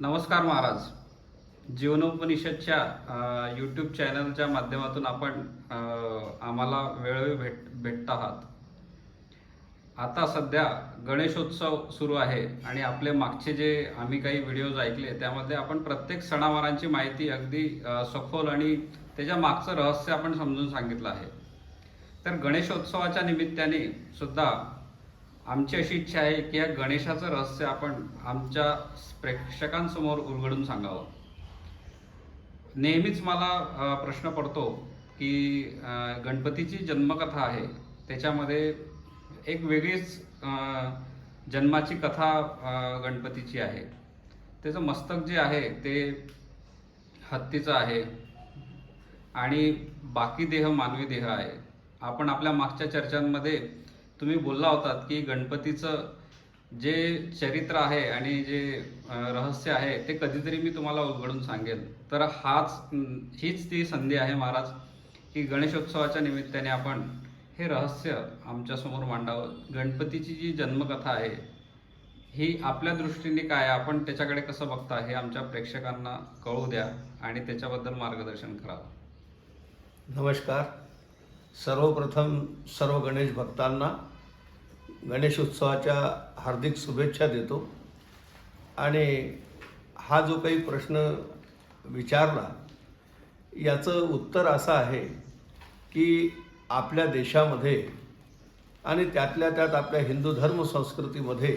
नमस्कार महाराज. जीवनोपनिषदच्या यूट्यूब चॅनलच्या माध्यमातून आपण आम्हाला वेळोवेळी भेट भेटत आहात. आता सध्या गणेशोत्सव सुरू आहे आणि आपले मागचे जे आम्ही काही व्हिडिओज ऐकले त्यामध्ये आपण प्रत्येक सणावारांची माहिती अगदी सखोल आणि त्याच्या मागचं रहस्य आपण समजून सांगितलं आहे. तर गणेशोत्सवाच्या निमित्ताने सुद्धा आमची अशी इच्छा आहे की या गणेशाचं रहस्य आपण आमच्या प्रेक्षकांसमोर उलगडून सांगावं. नेहमीच मला प्रश्न पडतो की गणपतीची जन्मकथा आहे त्याच्यामध्ये एक वेगळीच जन्माची कथा गणपतीची आहे. त्याचं मस्तक जे आहे ते हत्तीचं आहे आणि बाकी देह मानवी देह आहे. आपण आपल्या मागच्या चर्चांमध्ये तुम्ही बोलला होतात की गणपतीचं जे चरित्र आहे आणि जे रहस्य आहे ते कधीतरी मी तुम्हाला उलगडून सांगेन तर हाच हीच ती संधी आहे महाराज की गणेशोत्सवाच्या निमित्ताने आपण हे रहस्य आमच्यासमोर मांडावं. गणपतीची जी जन्मकथा आहे ही आपल्या दृष्टीने काय आहे, आपण त्याच्याकडे कसं बघता हे आमच्या प्रेक्षकांना कळू द्या आणि त्याच्याबद्दल मार्गदर्शन करावं. नमस्कार. सर्वप्रथम सर्व गणेश भक्तांना गणेशोत्सवाच्या हार्दिक शुभेच्छा देतो. आणि हा जो काही प्रश्न विचारला याचं उत्तर असं आहे की आपल्या देशामध्ये आणि त्यातल्या त्यात आपल्या हिंदू धर्म संस्कृतीमध्ये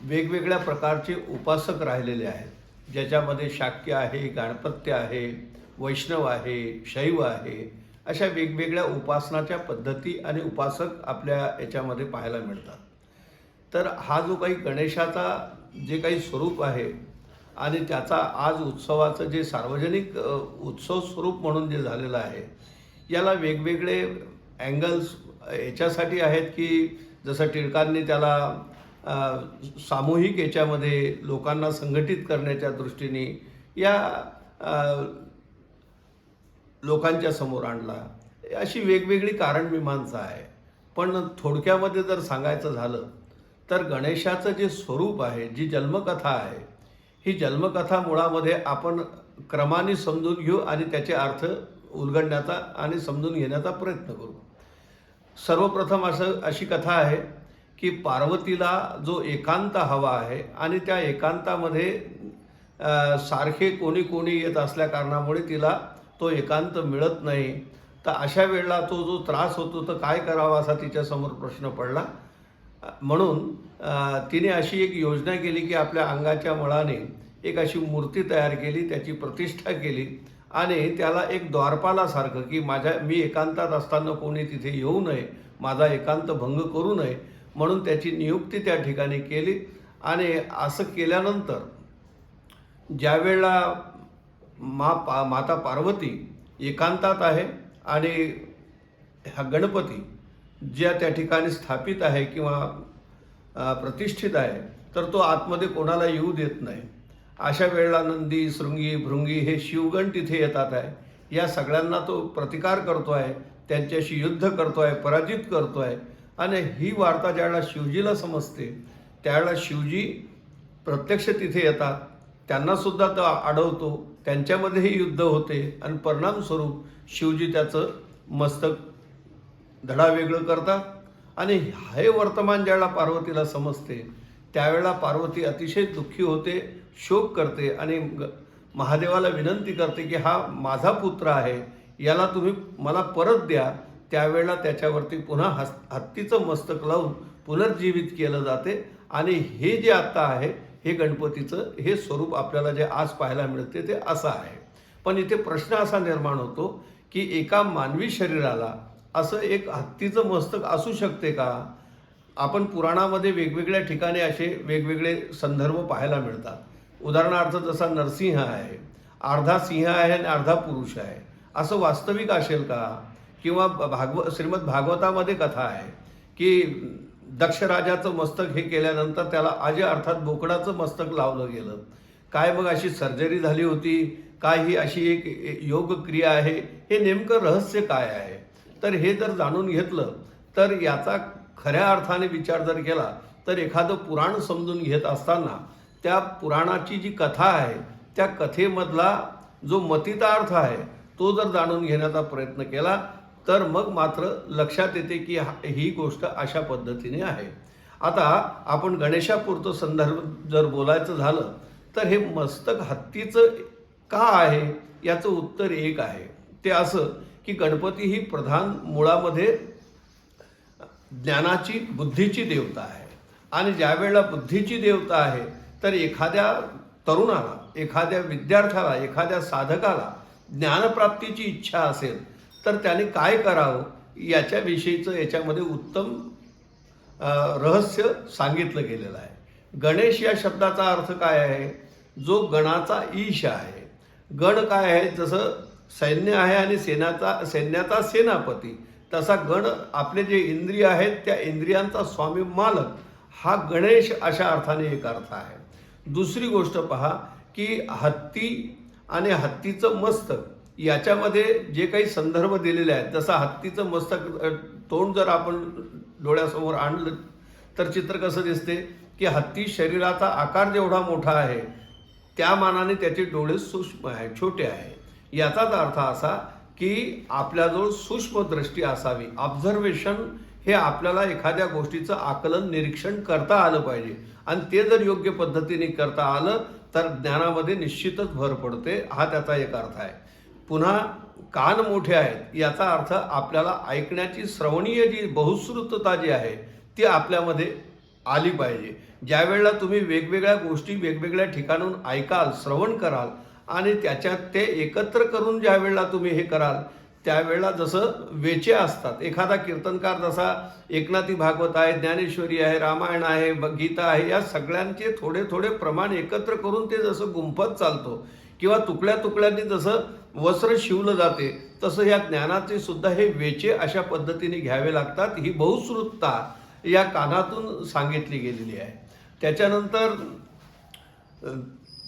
वेगवेगळ्या प्रकारचे उपासक राहिलेले आहेत. ज्याच्यामध्ये शाक्य आहे गाणपत्य आहे वैष्णव आहे शैव आहे अशा वेगवेगळ्या उपासनाच्या पद्धती आणि उपासक आपल्या याच्यामध्ये पाहायला मिळतात. तर हा जो काही गणेशाचा जे काही स्वरूप आहे आणि त्याचा आज उत्सवाचं जे सार्वजनिक उत्सव स्वरूप म्हणून जे झालेलं आहे याला वेगवेगळे अँगल्स याच्यासाठी आहेत की जसं टिळकांनी त्याला सामूहिक याच्यामध्ये लोकांना संघटित करण्याच्या दृष्टीने या लोकांच्या समोर आणला. अशी वेगवेगळी कारणमीमांसा आहे. पण थोडक्यामध्ये जर सांगायचं झालं तर गणेशाचं जे स्वरूप आहे जी जन्मकथा आहे ही जन्मकथा मुळामध्ये आपण क्रमाने समजून घेऊ आणि त्याचे अर्थ उलगडण्याचा आणि समजून घेण्याचा प्रयत्न करू. सर्वप्रथम असं अशी कथा आहे की पार्वतीला जो एकांत हवा आहे आणि त्या एकांतामध्ये सारखे कोणी कोणी येत असल्या कारणामुळे तिला तो एकांत मिळत नाही. तर अशा वेळेला तो जो त्रास होतो तर काय करावा असा तिच्यासमोर प्रश्न पडला. म्हणून तिने अशी एक योजना केली की आपल्या अंगाच्या मळाने एक अशी मूर्ती तयार केली त्याची प्रतिष्ठा केली आणि त्याला एक द्वारपालासारखं की माझ्या मी एकांतात असताना कोणी तिथे येऊ नये माझा एकांत भंग करू नये म्हणून त्याची नियुक्ती त्या ठिकाणी केली. आणि असं केल्यानंतर ज्या वेळेला मा पा माता पार्वती एकांतात आहे आणि हा गणपती ज्या त्या ठिकाणी स्थापित आहे किंवा प्रतिष्ठित आहे तर तो आतमध्ये कोणाला येऊ देत नाही. अशा वेळेला नंदी शृंगी भृंगी हे शिवगण तिथे येतात आहे. या सगळ्यांना तो प्रतिकार करतो आहे त्यांच्याशी युद्ध करतो आहे पराजित करतो आहे. आणि ही वार्ता ज्यावेळेला शिवजीला समजते त्यावेळेला शिवजी प्रत्यक्ष तिथे येतात. त्यांनासुद्धा तो अडवतो त्यांच्यामध्येही युद्ध होते आणि परिणामस्वरूप शिवजी त्याचं मस्तक धडा वेगळं करतात. आणि हे वर्तमान ज्यावेळेला पार्वतीला समजते त्यावेळेला पार्वती अतिशय दुःखी होते शोक करते आणि ग- महादेवाला विनंती करते की हा माझा पुत्र आहे याला तुम्ही मला परत द्या. त्यावेळेला त्याच्यावरती पुन्हा हस् हत्तीचं मस्तक लावून पुनर्जीवित केलं जाते. आणि हे जे आत्ता आहे हे गणपतीचं हे स्वरूप आपल्याला जे आज पाहायला मिळते ते असं आहे. पण इथे प्रश्न असा निर्माण होतो की एका मानवी शरीराला असं एक हत्तीचं मस्तक असू शकते का? आपण पुराणामध्ये वेगवेगळ्या ठिकाणी असे वेगवेगळे संदर्भ पाहायला मिळतात. उदाहरणार्थ जसा नरसिंह आहे अर्धा सिंह आहे आणि अर्धा पुरुष आहे. असं वास्तविक असेल का? किंवा भागव श्रीमद भागवतामध्ये कथा आहे की दक्षराजाचं मस्तक हे केल्यानंतर त्याला अजय अर्थात बोकडाचं मस्तक लावलं गेलं. काय मग अशी सर्जरी झाली होती? काय ही अशी एक योग क्रिया आहे? हे नेमकं रहस्य काय आहे? तर हे जर जाणून घेतलं तर याचा खऱ्या अर्थाने विचार जर केला तर एखादं पुराण समजून घेत असताना त्या पुराणाची जी कथा आहे त्या कथेमधला जो मतितार्थ आहे तो जर जाणून घेण्याचा प्रयत्न केला तर मग मात्र लक्षात येते की हा- ही गोष्ट अशा पद्धतीने आहे. आता आपण गणेशापुरतं संदर्भ जर बोलायचं झालं तर हे मस्तक हत्तीचं का आहे? याचं उत्तर एक आहे. ते असं की गणपती ही प्रधान मुळामध्ये ज्ञानाची बुद्धीची देवता आहे. आणि ज्यावेळेला बुद्धीची देवता आहे तर एखाद्या तरुणाला एखाद्या विद्यार्थ्याला एखाद्या साधकाला ज्ञानप्राप्तीची इच्छा असेल तर त्याने काय करावं याच्याविषयीचं याच्यामध्ये उत्तम रहस्य सांगितलं गेलेलं आहे. गणेश या शब्दाचा अर्थ काय आहे? जो गणाचा ईश आहे. गण काय आहे? जसं सैन्य आहे आणि सेनाचा सैन्याचा सेनापती तसा गण आपले जे इंद्रिय आहेत त्या इंद्रियांचा स्वामी मालक हा गणेश अशा अर्थाने एक अर्थ आहे. दुसरी गोष्ट पहा की हत्ती आणि हत्तीचं मस्तक याच्यामध्ये जे काही संदर्भ दिलेले आहेत जसं हत्तीचं मस्तक तोंड जर आपण डोळ्यासमोर आणलं तर चित्र कसं दिसते? की हत्ती शरीराचा आकार जेवढा मोठा आहे त्या मानाने त्याचे डोळे सूक्ष्म आहे छोटे आहे. याचाच अर्थ असा की आपल्याजवळ सूक्ष्म दृष्टी असावी. ऑब्झर्वेशन हे आपल्याला एखाद्या गोष्टीचं आकलन निरीक्षण करता आलं पाहिजे. आणि ते जर योग्य पद्धतीने करता आलं तर ज्ञानामध्ये निश्चितच भर पडते. हा त्याचा एक अर्थ आहे. पुन्हा कान मोठे आहेत याचा अर्थ आपल्याला ऐकण्याची श्रवणीय जी बहुश्रुतता जी आहे ती आपल्यामध्ये आली पाहिजे. ज्या वेळेला तुम्ही वेगवेगळ्या गोष्टी वेगवेगळ्या ठिकाणून ऐकाल श्रवण कराल आणि त्याच्यात ते एकत्र करून ज्या वेळेला तुम्ही हे कराल त्यावेळेला जसं वेचे असतात. एखादा कीर्तनकार जसा एकनाथी भागवत आहे ज्ञानेश्वरी आहे रामायण आहे ब- गीता आहे या सगळ्यांचे थोडे थोडे प्रमाण एकत्र करून ते जसं गुंफत चालतो किंवा तुकड्या तुकड्यांनी जसं वस्त्र शिवलं जाते तसं या ज्ञानाचे सुद्धा हे वेचे अशा पद्धतीने घ्यावे लागतात. ही बहुश्रुतता या कानातून सांगितली गेलेली आहे. त्याच्यानंतर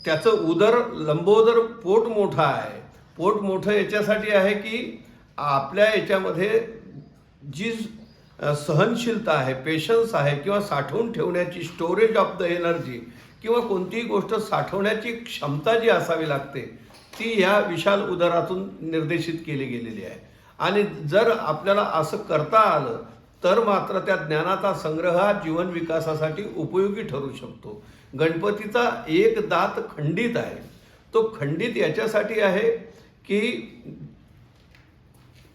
त्याचं उदर लंबोदर पोट मोठं आहे. पोट मोठं याच्यासाठी आहे की आपल्या याच्यामध्ये जी सहनशीलता आहे पेशन्स आहे किंवा साठवून ठेवण्याची स्टोरेज ऑफ द एनर्जी किंवा कोणतीही गोष्ट साठवण्याची क्षमता जी असावी लागते ती या विशाल उदरातून निर्देशित केली गेलेली आहे. आणि जर आपल्याला असं करता आलं तर मात्र त्या ज्ञानाचा संग्रह हा जीवन विकासासाठी उपयोगी ठरू शकतो. गणपतीचा एक दात खंडित आहे. तो खंडित याच्यासाठी आहे की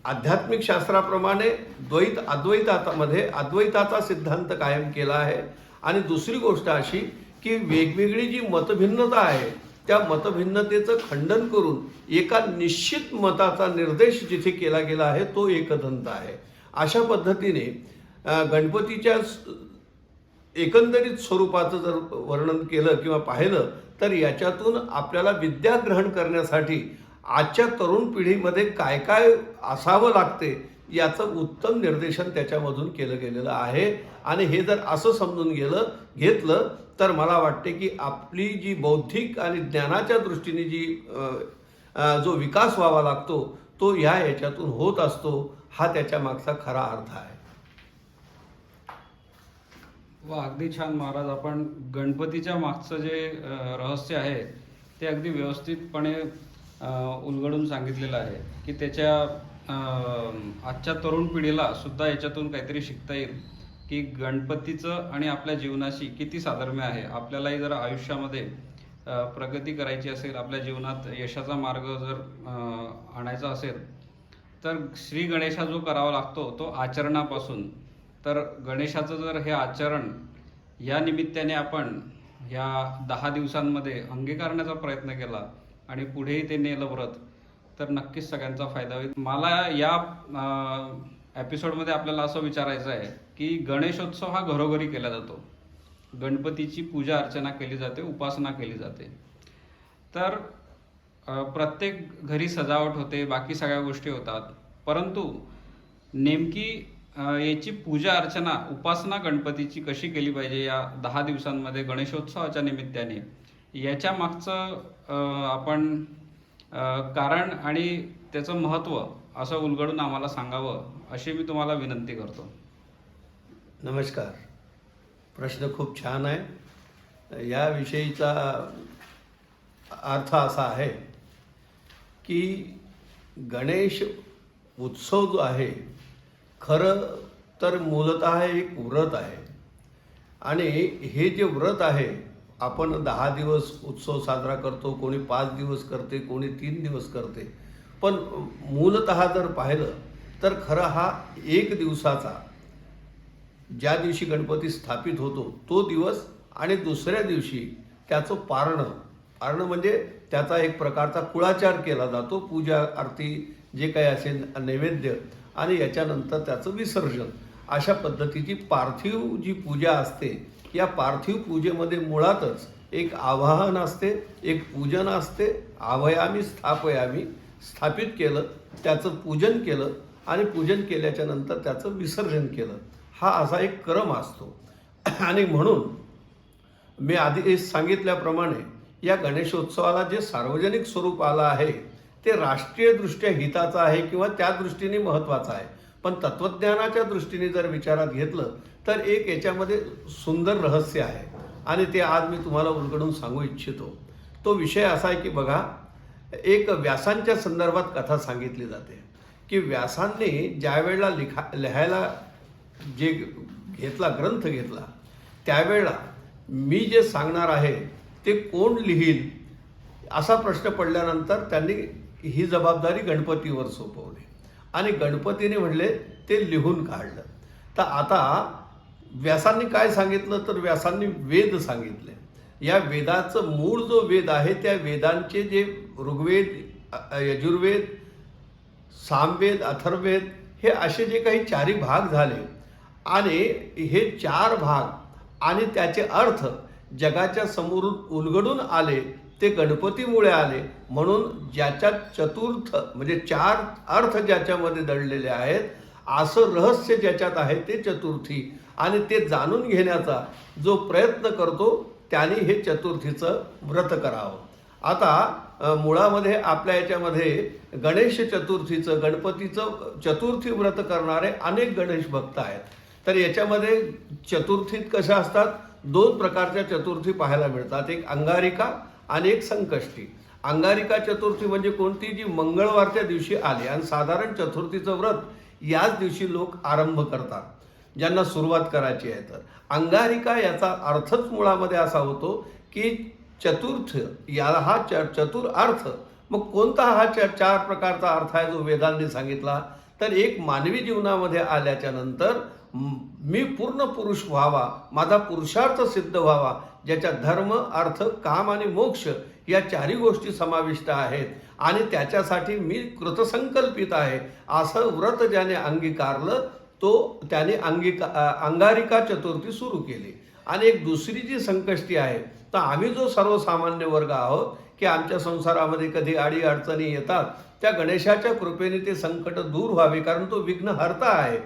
आध्यात्मिक शास्त्राप्रमाणे द्वैत अद्वैतामध्ये अद्वैताचा सिद्धांत कायम केला आहे. आणि दुसरी गोष्ट अशी की वेगवेगळी जी मतभिन्नता आहे त्या मतभिन्नतेचं खंडन करून एका निश्चित मताचा निर्देश जिथे केला गेला आहे तो एकदंत आहे. अशा पद्धतीने गणपतीच्या एकंदरीत स्वरूपाचं जर वर्णन केलं किंवा पाहिलं तर याच्यातून आपल्याला विद्या ग्रहण करण्यासाठी आजच्या तरुण पिढीमध्ये काय काय असावं लागते याचं उत्तम निर्देशन त्याच्यामधून केलं गेलेलं आहे. आणि हे जर असं समजून गेलं घेतलं तर मला वाटते की आपली जी बौद्धिक आणि ज्ञानाच्या दृष्टीने जी जो विकास व्हावा लागतो तो ह्या याच्यातून होत असतो. हा त्याच्या मागचा खरा अर्थ आहे. वा अगदी छान महाराज. आपण गणपतीच्या मागचं जे रहस्य आहे ते अगदी व्यवस्थितपणे उलगडून सांगितलेलं आहे की त्याच्या आजच्या तरुण पिढीला सुद्धा याच्यातून काहीतरी शिकता येईल की गणपतीचं आणि आपल्या जीवनाशी किती साधर्म्य आहे. आपल्यालाही जर आयुष्यामध्ये प्रगती करायची असेल आपल्या जीवनात यशाचा मार्ग जर आणायचा असेल तर श्री गणेशा जो करावा लागतो तो आचरणापासून. तर गणेशाचं जर हे आचरण या निमित्ताने आपण ह्या दहा दिवसांमध्ये अंगीकारण्याचा प्रयत्न केला आणि पुढेही ते नेलं व्रत तर नक्कीच सगळ्यांचा फायदा होईल. मला या एपिसोडमध्ये आपल्याला असं विचारायचं आहे की गणेशोत्सव हा घरोघरी केला जातो. गणपतीची पूजा अर्चना केली जाते उपासना केली जाते. तर प्रत्येक घरी सजावट होते बाकी सगळ्या गोष्टी होतात. परंतु नेमकी याची पूजा अर्चना उपासना गणपतीची कशी केली पाहिजे या दहा दिवसांमध्ये गणेशोत्सवाच्या निमित्ताने याच्या मागचं आपण कारण आणि त्याचं महत्त्व असं उलगडून आम्हाला सांगावं अशी मी तुम्हाला विनंती करतो. नमस्कार. प्रश्न खूप छान आहे. याविषयीचा अर्थ असा आहे की गणेश उत्सव जो आहे खरं तर मूलत एक व्रत आहे. आणि हे जे व्रत आहे आपण दहा दिवस उत्सव साजरा करतो कोणी पाच दिवस करते कोणी तीन दिवस करते. पण मूलत जर पाहिलं तर खरं हा एक दिवसाचा ज्या दिवशी गणपती स्थापित होतो तो दिवस आणि दुसऱ्या दिवशी त्याचं पारणं. पारणं म्हणजे त्याचा एक प्रकारचा कुळाचार केला जातो पूजा आरती जे काही असेल नैवेद्य आणि याच्यानंतर त्याचं विसर्जन. अशा पद्धतीची पार्थिव जी पूजा असते या पार्थिव पूजेमध्ये मुळातच एक आवाहन असते एक पूजन असते आवयामी स्थापयामी स्थापित केलं त्याचं पूजन केलं आणि पूजन केल्याच्यानंतर त्याचं विसर्जन केलं. हा असा एक क्रम असतो. आणि म्हणून मी आधी सांगितल्याप्रमाणे या गणेशोत्सवाला जे सार्वजनिक स्वरूप आलं आहे ते राष्ट्रीयदृष्ट्या हिताचं आहे किंवा त्या दृष्टीने महत्त्वाचं आहे. पण तत्त्वज्ञानाच्या दृष्टीने जर विचारात घेतलं तर एक याच्यामध्ये सुंदर रहस्य आहे. आणि ते आज मी तुम्हाला उलगडून सांगू इच्छितो. तो विषय असा आहे की बघा एक व्यासांच्या संदर्भात कथा सांगितली जाते. की व्यासांनी ज्या वेळेला लिखा लिहायला जे घेतला ग्रंथ घेतला त्यावेळेला मी जे सांगणार आहे ते कोण लिहील असा प्रश्न पडल्यानंतर त्यांनी ही जबाबदारी गणपतीवर सोपवली. आणि गणपतीने म्हणले ते लिहून काढलं. तर आता व्यासांनी काय सांगितलं? तर व्यासांनी वेद सांगितले. या वेदाचं मूळ जो वेद आहे त्या वेदांचे जे ऋग्वेद यजुर्वेद सामवेद अथर्वेद हे असे जे काही चारी भाग झाले. आणि हे चार भाग आणि त्याचे अर्थ जगाच्या समोर उलगडून आले ते गणपतीमुळे आले. म्हणून ज्याच्या चतुर्थ म्हणजे चार अर्थ ज्याच्यामध्ये दडलेले आहेत असं रहस्य ज्याच्यात आहे ते चतुर्थी. आणि ते जाणून घेण्याचा जो प्रयत्न करतो त्याने हे चतुर्थीचं व्रत करावं. आता मुळामध्ये आपल्या याच्यामध्ये गणेश चतुर्थीचं गणपतीचं चतुर्थी व्रत करणारे अनेक गणेश भक्त आहेत. तर याच्यामध्ये चतुर्थीत कशा असतात? दोन प्रकारच्या चतुर्थी पाहायला मिळतात. एक अंगारिका आणि एक संकष्टी. अंगारिका चतुर्थी म्हणजे कोणती? जी मंगळवारच्या दिवशी आली. आणि साधारण चतुर्थीचं व्रत याच दिवशी लोक आरंभ करतात ज्यांना सुरुवात करायची आहे तर. अंगारिका याचा अर्थच मुळामध्ये असा होतो की चतुर्थ याला हा च चतुर अर्थ. मग कोणता हा च चार प्रकारचा अर्थ आहे जो वेदांनी सांगितला? तर एक मानवी जीवनामध्ये आल्याच्यानंतर मी पूर्ण पुरुष व्हावा माझा पुरुषार्थ सिद्ध व्हावा ज्याच्यात धर्म अर्थ काम आणि मोक्ष या चारही गोष्टी समाविष्ट आहेत आणि त्याच्यासाठी मी कृतसंकल्पित आहे. असं व्रत ज्याने अंगीकारलं तो त्याने अंगिका अंगारिका चतुर्थी सुरू केली. आणि एक दुसरी जी संकष्टी आहे तर आम्ही जो सर्वसामान्य वर्ग आहोत की आमच्या संसारामध्ये कधी आडी अडचणी येतात त्या गणेशाच्या कृपेने ते संकट दूर व्हावे कारण तो विघ्नहर्ता आहे.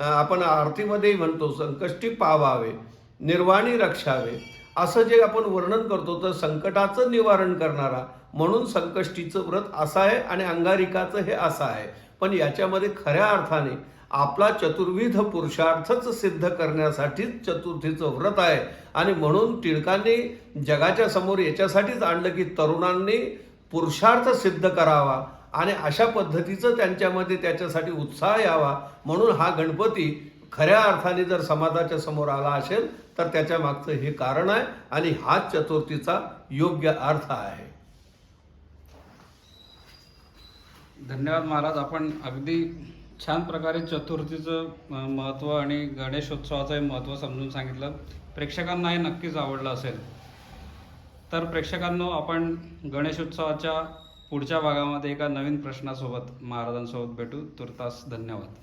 आपण आरतीमध्येही म्हणतो संकष्टी पावावे निर्वाणी रक्षावे. असं जे आपण वर्णन करतो तर संकटाचं निवारण करणारा म्हणून संकष्टीचं व्रत असं आहे आणि अंगारिकाचं हे असं आहे. पण याच्यामध्ये खऱ्या अर्थाने आपला चतुर्विध पुरुषार्थच सिद्ध करण्यासाठीच चतुर्थीचं व्रत आहे. आणि म्हणून टिळकांनी जगाच्या समोर याच्यासाठीच आणलं की तरुणांनी पुरुषार्थ सिद्ध करावा. आणि अशा पद्धतीचं त्यांच्यामध्ये त्याच्यासाठी उत्साह यावा म्हणून हा गणपती खऱ्या अर्थाने जर समाजाच्या समोर आला असेल तर त्याच्या मागचं हे कारण आहे आणि हाच चतुर्थीचा योग्य अर्थ आहे. धन्यवाद महाराज. आपण अगदी छान प्रकारे चतुर्थीचं महत्त्व आणि गणेशोत्सवाचं महत्त्व समजून सांगितलं. प्रेक्षकांना हे नक्कीच आवडलं असेल. तर प्रेक्षकांनो आपण गणेशोत्सवाच्या पुढच्या भागामध्ये एका नवीन प्रश्नासोबत महाराजांसोबत भेटू. तुर्तास धन्यवाद.